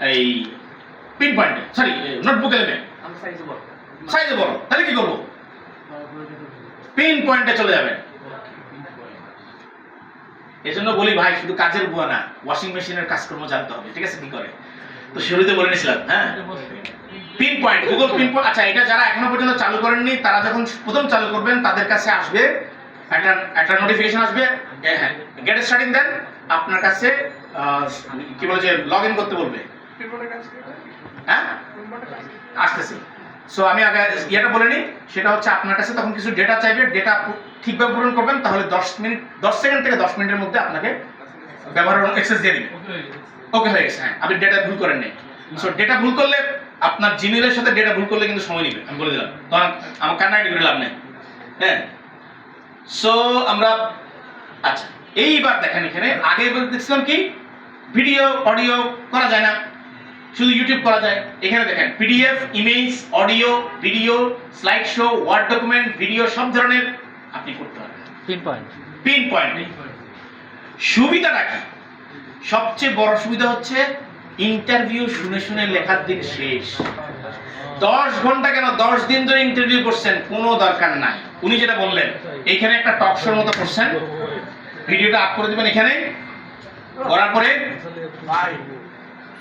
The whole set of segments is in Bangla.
এই পিন পয়েন্টে সরি নোটবুকে নেবে সাইজে বড় তাহলে কি করব? পিন পয়েন্টে চলে যাবেন এই জন্য বলি ভাই শুধু কাজের বুয়া না ওয়াশিং মেশিনের কাজকর্ম জানতে হবে ঠিক আছে? কি করে? তো শুরুতে বলে নিয়েছিলাম হ্যাঁ? Pin point Google pin point আচ্ছা এটা যারা এখনও পর্যন্ত চালু করেননি তারা যখন প্রথম চালু করবেন তাদের কাছে আসবে একটা একটা নোটিফিকেশন আসবে হ্যাঁ গেট স্টার্টিং দেন আপনার কাছে কি বলে যে লগ ইন করতে বলবে। হ্যাঁ? আসতেছি। সো আমি আগে ইয়েটা বলে নিই সেটা হচ্ছে আপনার কাছে তখন কিছু ডেটা চাইবে ডেটা ঠিকভাবে পূরণ করবেন তাহলে দশ মিনিট দশ সেকেন্ড থেকে দশ মিনিটের মধ্যে আপনাকে ব্যবহার এক্সেস দিয়ে দিবে। ওকে হয়ে গেছে। হ্যাঁ আপনি ডেটা ভুল করেন নাই সো ডেটা ভুল করলে আপনার জিমেলের সাথে ডেটা ভুল করলে কিন্তু সময় নেবে আমি বলে দিলাম। তখন আমার কান্নাকাটি করে লাভ নেই। হ্যাঁ? সো আমরা আচ্ছা এইবার দেখেন এখানে আগে দেখছিলাম কি? ভিডিও অডিও করা যায় না। শুধু ইউটিউব করা যায়। এখানে দেখেন PDF image audio video slide show word document video সব ধরনের আপনি করতে পারবেন। পিন পয়েন্ট পিন পয়েন্ট সুবিধাটা কি? সবচেয়ে বড় সুবিধা হচ্ছে ইন্টারভিউ শুনে শুনে লেখার দিন শেষ। দশ ঘণ্টা কেন? দশ দিন ধরে ইন্টারভিউ করছেন কোনো দরকার নাই। উনি যেটা বললেন এখানে একটা টক শোর মতো করছেন। ভিডিওটা আপ করে দেবেন এখানে। করার পরে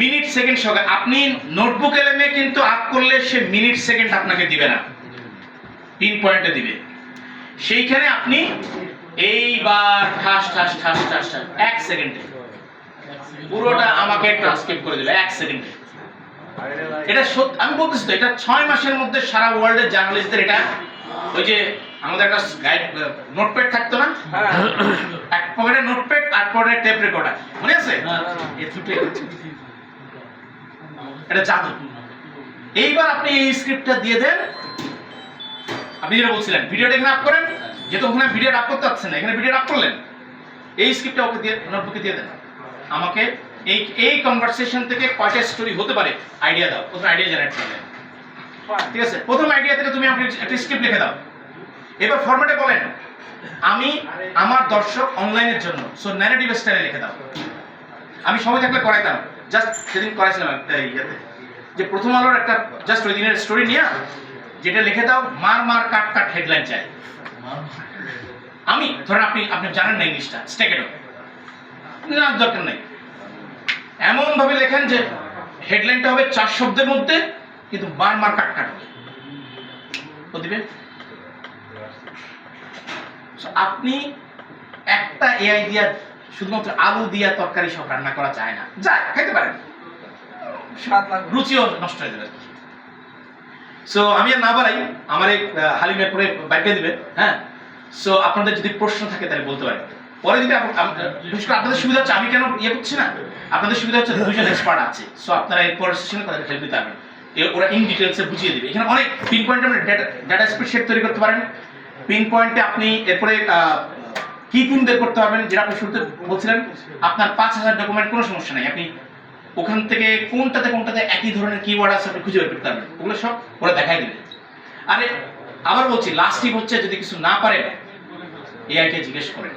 মিনিট সেকেন্ড সঙ্গে আপনি নোটবুক এলএমে কিন্তু আপ করলে সে মিনিট সেকেন্ড আপনাকে দিবে না। পিন পয়েন্টে দিবে। সেইখানে আপনি এইবার ঠাস ঠাস ঠাস ঠাস ঠাস এক সেকেন্ডে। পুরোটা আমাকে ট্রান্সক্রিপ্ট করে দিবে এক সেকেন্ডে। এটা সত্যি আমি বলতেছি তো এটা ছয় মাসের মধ্যে সারা ওয়ার্ল্ডের জার্নালিস্টদের এটা ওই যে আমাদের একটা গাইড নোটপ্যাড থাকতো না? হ্যাঁ। এক পকেটে নোটপ্যাড আর পকেটে টেপ রেকর্ডার মনে আছে? এই দুটোই হচ্ছে। এটা জাদু। এইবার আপনি এই স্ক্রিপ্টটা দিয়ে দেন। আপনি যেটা বলছিলেন ভিডিওটা এখানে আপ করেন, যেহেতু ওখানে ভিডিও আপ করতে পারছেন না, এখানে ভিডিও আপ করলেন, এই স্ক্রিপ্টটা ওকে দিয়ে নোটবুকে দিয়ে দেন। আমাকে এই এই কনভারসেশন থেকে কয়টা স্টোরি হতে পারে আইডিয়া দাও। প্রথমে আইডিয়া জেনারেট করলে ঠিক আছে? প্রথম আইডিয়া থেকে তুমি আমাকে একটা স্ক্রিপ্ট লিখে দাও। এবার ফরম্যাটে বলেন, আমি আমার দর্শক অনলাইনের জন্য সো ন্যারেটিভ স্টাইলে লিখে দাও। আমি সময় থাকলে করাইতাম। জাস্ট সেদিন করাইছিলাম একটা ইয়েতে যে প্রথম আলোর একটা জাস্ট ওই দিনের স্টোরি নিয়ে যেটা লিখে দাও মার মার কাট কাট হেডলাইন চাই। আমি ধরেন আপনি আপনি জানেন না ইংলিশটা স্টেকেটো না দরকার নেই। এমন ভাবে লেখেন যে হেডলাইনটা হবে চার শব্দের মধ্যে কিন্তু মার মার কাট কাট হবে। দিবে আপনি একটা এআই দিয়া শুধুমাত্র আলু দিয়া তরকারি সব রান্না করা যায় না। যায় খাইতে পারেন। রুচিও নষ্ট হয়ে যাবে। সো আমি আর না বাড়াই আমার এই হালিমের পরে বাইকে দিবে হ্যাঁ? সো আপনাদের যদি প্রশ্ন থাকে তাহলে বলতে পারেন। পরে যদি বিশেষ করে আপনাদের সুবিধা হচ্ছে আমি কেন ইয়ে করছি না? আপনাদের সুবিধা হচ্ছে দুজন এক্সপার্ট আছে। সো আপনারা এই পরের সেশনে তাদের হেল্প দিতে পারবেন। ওরা ইন ডিটেলসে বুঝিয়ে দিবে। এখানে অনেক পিন পয়েন্টে আপনি ডেটা ডাটা স্প্রেডশিট তৈরি করতে পারেন। পিন পয়েন্টে আপনি এরপরে কি পিন বের করতে পারবেন যেটা আপনি শুরুতে বলছিলেন? আপনার পাঁচ হাজার ডকুমেন্ট কোনো সমস্যা নাই। আপনি ওখান থেকে কোনটাতে কোনটাতে একই ধরনের কিওয়ার্ড আছে আপনি খুঁজে বের করতে পারবেন। ওগুলো সব ওরা দেখাই দেবে। আরে, আবার বলছি লাস্ট টিপ হচ্ছে যদি কিছু না পারে এআইকে জিজ্ঞেস করেন